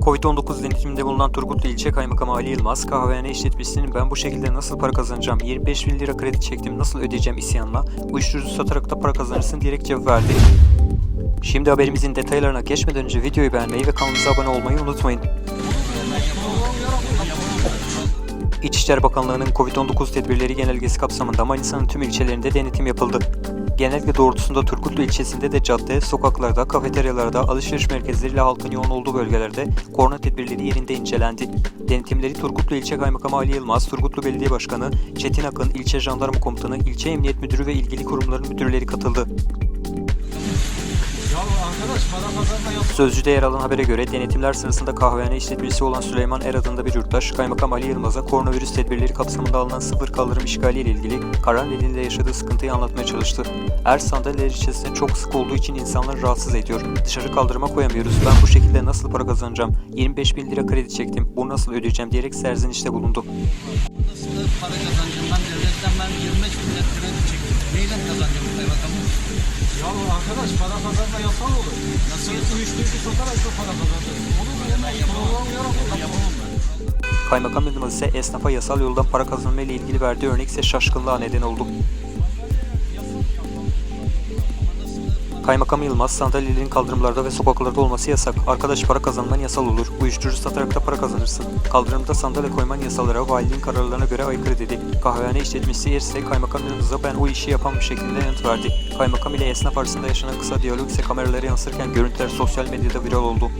Covid-19 denetiminde bulunan Turgutlu İlçe Kaymakamı Ali Yılmaz, kahvehane işletmesinin ben bu şekilde nasıl para kazanacağım, 25 bin lira kredi çektim, nasıl ödeyeceğim isyanla, uyuşturucu satarak da para kazanırsın diyerek cevap verdi. Şimdi haberimizin detaylarına geçmeden önce videoyu beğenmeyi ve kanalımıza abone olmayı unutmayın. İçişleri Bakanlığı'nın Covid-19 tedbirleri genelgesi kapsamında Manisa'nın tüm ilçelerinde denetim yapıldı. Genelge doğrultusunda Turgutlu ilçesinde de cadde, sokaklarda, kafeteryalarda, alışveriş merkezleriyle halkın yoğun olduğu bölgelerde korona tedbirleri yerinde incelendi. Denetimleri Turgutlu İlçe Kaymakamı Ali Yılmaz, Turgutlu Belediye Başkanı Çetin Akın, İlçe Jandarma Komutanı, İlçe Emniyet Müdürü ve ilgili kurumların müdürleri katıldı. Sözcüde yer alan habere göre denetimler sırasında kahvehane işletmecisi olan Süleyman Er adında bir yurttaş, Kaymakam Ali Yılmaz'a koronavirüs tedbirleri kapsamında alınan sıfır kaldırım işgali ile ilgili karar nedeniyle yaşadığı sıkıntıyı anlatmaya çalıştı. Er sandalyeler içerisinde çok sık olduğu için insanları rahatsız ediyor. Dışarı kaldırıma koyamıyoruz. Ben bu şekilde nasıl para kazanacağım? 25 bin lira kredi çektim. Bunu nasıl ödeyeceğim diyerek serzenişte bulundu. Nasıl para kazanacağım ben devletten ben 25 bin lira para kazanma yasal olur. Nasıl? Uyuşturucu satarak da para kazanır. Olur mu? Yapamam. Kaymakam Yılmaz ise esnafa yasal yoldan para kazanma ile ilgili verdiği örnek ise şaşkınlığa neden oldu. Kaymakam Yılmaz, sandalyelerin kaldırımlarda ve sokaklarda olması yasak. Arkadaş para kazanman yasal olur. Uyuşturucu satarak da para kazanırsın. Kaldırımda sandalye koyman yasalara, valiliğin kararlarına göre aykırı dedi. Kahvehane işletmesi ise Kaymakam Yılmaz'a ben o işi yapan bir şekilde yanıt verdi. Kaymakam ile esnaf arasında yaşanan kısa diyalog ise kameralara yansırken görüntüler sosyal medyada viral oldu.